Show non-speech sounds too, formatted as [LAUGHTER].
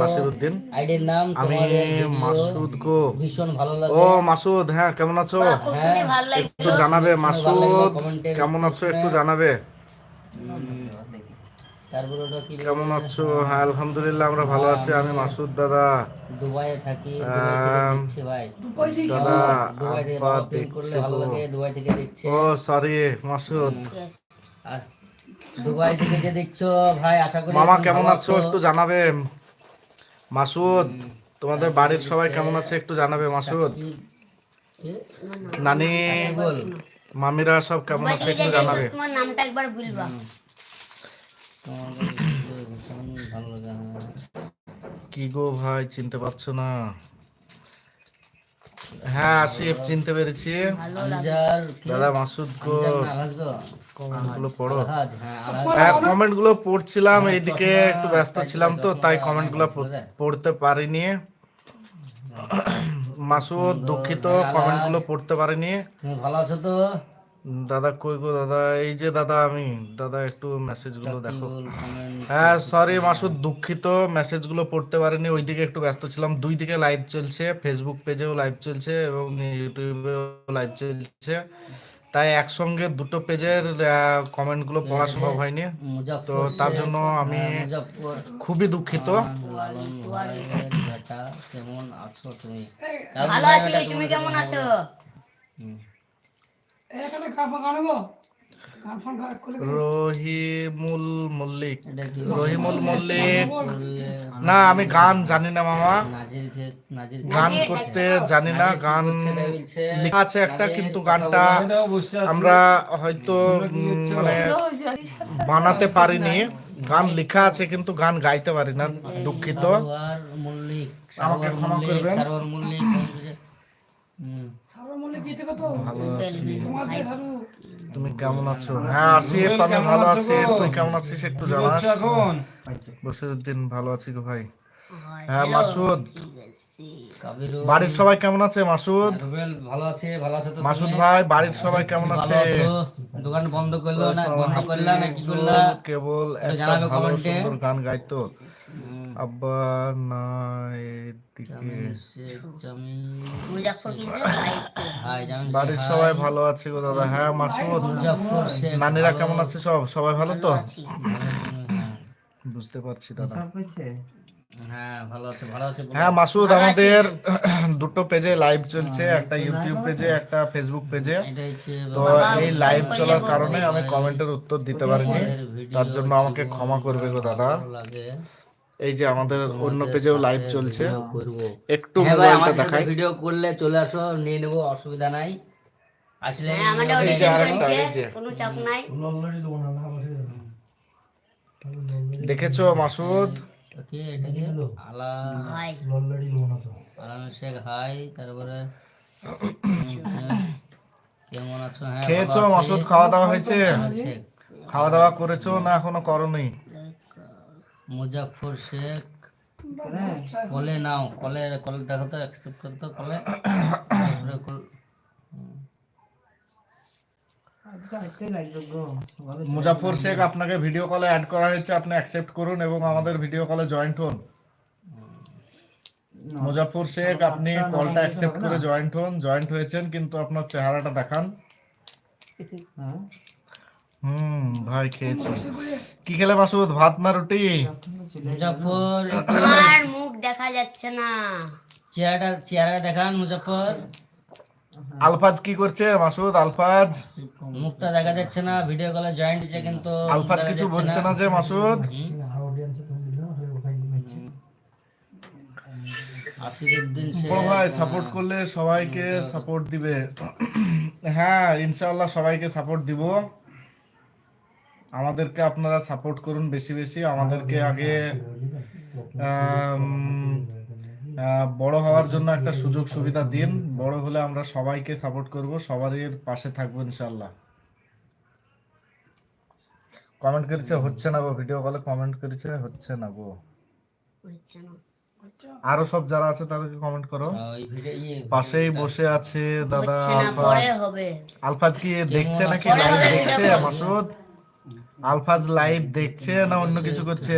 বাসিরউদ্দিন আইডির নাম আমি মাসুদ গো। ভীষণ ভালো লাগে। ও মাসুদ হ্যাঁ কেমন আছো? হ্যাঁ একটু জানাবে মাসুদ কেমন আছো একটু জানাবে? কেমন আছো? হ্যাঁ আলহামদুলিল্লাহ আমরা ভালো আছি। আমি মাসুদ দাদা। দুবাইয়ে থাকি দাদা দুবাই দেখছে। ও সরি মাসুদ। দুবাই থেকে যে দেখছ ভাই আশা করি মামা কেমন আছো। একটু জানাবে। মাসুদ তোমাদের বাড়ির সবাই কেমন আছে একটু জানাবে মাসুদ? কি? নানি বল। মামিরা সব কেমন আছে একটু জানাবে। তোমার নামটা একবার বলবা। তোমাদের ভিডিও ভীষণ ভালো লাগে। কি গো ভাই চিনতে পারছ না? হ্যাঁ আসিফ চিনতে পেরেছি। দাদা মাসুদ গো। আনজার না আলহাজ গো? কমেন্টগুলো পড়ো হ্যাঁ। হ্যাঁ কমেন্টগুলো পড়ছিলাম এইদিকে একটু ব্যস্ত ছিলাম তো তাই কমেন্টগুলো পড়তে পারিনি। মাসুদ দুঃখিত কমেন্টগুলো পড়তে পারিনি। ভালো আছো তো? দাদা কই গো দাদা? এই যে দাদা আমি। দাদা একটু মেসেজগুলো দেখো। হ্যাঁ সরি মাসুদ দুঃখিত। মেসেজগুলো পড়তে পারিনি ওইদিকে একটু ব্যস্ত ছিলাম। দুই দিকে লাইভ চলছে ফেসবুক পেজেও লাইভ চলছে এবং ইউটিউবেও লাইভ চলছে। তাই একসঙ্গে দুটো পেজের কমেন্টগুলো পড়া সম্ভব হয়নি। তো তার জন্য আমি খুবই দুঃখিত। কেমন আছো তুমি? ভালো আছি তুমি কেমন আছো। রহিমুল মল্লিক। রহিমুল মল্লিক। না আমি গান জানি না মামা। নাজির খে নাজির গান করতে জানি না গান লেখা আছে একটা কিন্তু গানটা আমরা হয়তো মানে বানাতে পারিনি। গান লেখা আছে কিন্তু গান গাইতে পারি না দুঃখিত। আমাকে ক্ষমা করবেন। তুমি কেমন আছো? হ্যাঁ আসিফ আমি ভালো আছি তুই কেমন আছিস একটু জানাস? ভালো আছি গো ভাই। হ্যাঁ মাসুদ। বাড়ির সবাই কেমন আছে মাসুদ? ভালো আছে ভালো আছে তো মাসুদ ভাই বাড়ির সবাই কেমন আছে? দোকান বন্ধ করল না? বন্ধ করলাম না কি করলা? কেবল একটা ভালো সুন্দর গান গাইতো আব্বা না বাড়ির সবাই ভালো আছে গো দাদা। হ্যাঁ মাসুদ। নানিরা কেমন আছে সব? সবাই ভালো তো? হ্যাঁ, বুঝতে পারছি দাদা। হ্যাঁ ভালো আছে ভালো আছে বলো। হ্যাঁ মাসুদ আমাদের [CLEARS THROAT] দুটো পেজে লাইভ চলছে একটা ইউটিউব পেজে একটা ফেসবুক পেজে। তো এই লাইভ চলার কারণে আমি কমেন্টের উত্তর দিতে পারিনি। তার জন্য আমাকে ক্ষমা করবে গো দাদা। এই যে আমাদের অন্য পেজেও লাইভ চলছে। একটু হ্যাঁ মোবাইলটা দেখাই। ভিডিও করলে চলে আসো নিয়ে নেব অসুবিধা নাই। আসলে হ্যাঁ আমাদের অডিশন চলছে কোনো চাপ নাই। দেখেছ মাসুদ? কি এটা কি আলা হাই। আলাম শেখ হাই তারপরে কেমন আছো? হ্যাঁ খেয়েছো মাসুদ? খাওয়া দাওয়া হয়েছে? শেখ। খাওয়া দাওয়া করেছ না এখনও করনি মুজাফর শেখ। কলে নাও কলে কলে দেখো তো অ্যাকসেপ্ট করো তো কলে। মুজাফর শেখ আপনাকে ভিডিও কলে অ্যাড করা হয়েছে আপনি অ্যাকসেপ্ট করুন এবং আমাদের ভিডিও কলে জয়েন্ট হন। মুজাফর শেখ আপনি কলটা অ্যাকসেপ্ট করে জয়েন্ট হন জয়েন্ট হয়েছেন কিন্তু আপনার চেহারাটা দেখান। হুম। ভাই খেয়েছি। কি খেলে মাসুদ? ভাত না রুটি? মুজাফর তোমার মুখ দেখা যাচ্ছে না। চেহারাটা চেহারা দেখান মুজাফর আলফাজ কি করছে মাসুদ? আলফাজ? মুখটা দেখা যাচ্ছে না ভিডিও কলে জয়েন্ট কিন্তু আলফাজ কিছু বলছে না। যে মাসুদ? ভাই সাপোর্ট করলে সবাইকে সাপোর্ট দিবে। হ্যাঁ ইনশাআল্লাহ সবাইকে সাপোর্ট দিব। আমাদেরকে আপনারা সাপোর্ট করুন বেশি বেশি। আমাদেরকে আগে বড় হওয়ার জন্য একটা সুযোগ সুবিধা দিন। বড় হলে আমরা সবাইকে সাপোর্ট করব সবারই পাশে থাকব ইনশাআল্লাহ। কমেন্ট করেছে হচ্ছে না গো ভিডিও কলে কমেন্ট করেছে হচ্ছে না গো। আরও সব যারা আছে তাদেরকে কমেন্ট করো। পাশেই বসে আছে দাদা আলফাজ। কি দেখছে নাকি? লাইভ দেখছে। মাসুদ? আলফাজ লাইভ দেখছে না অন্য কিছু করছে।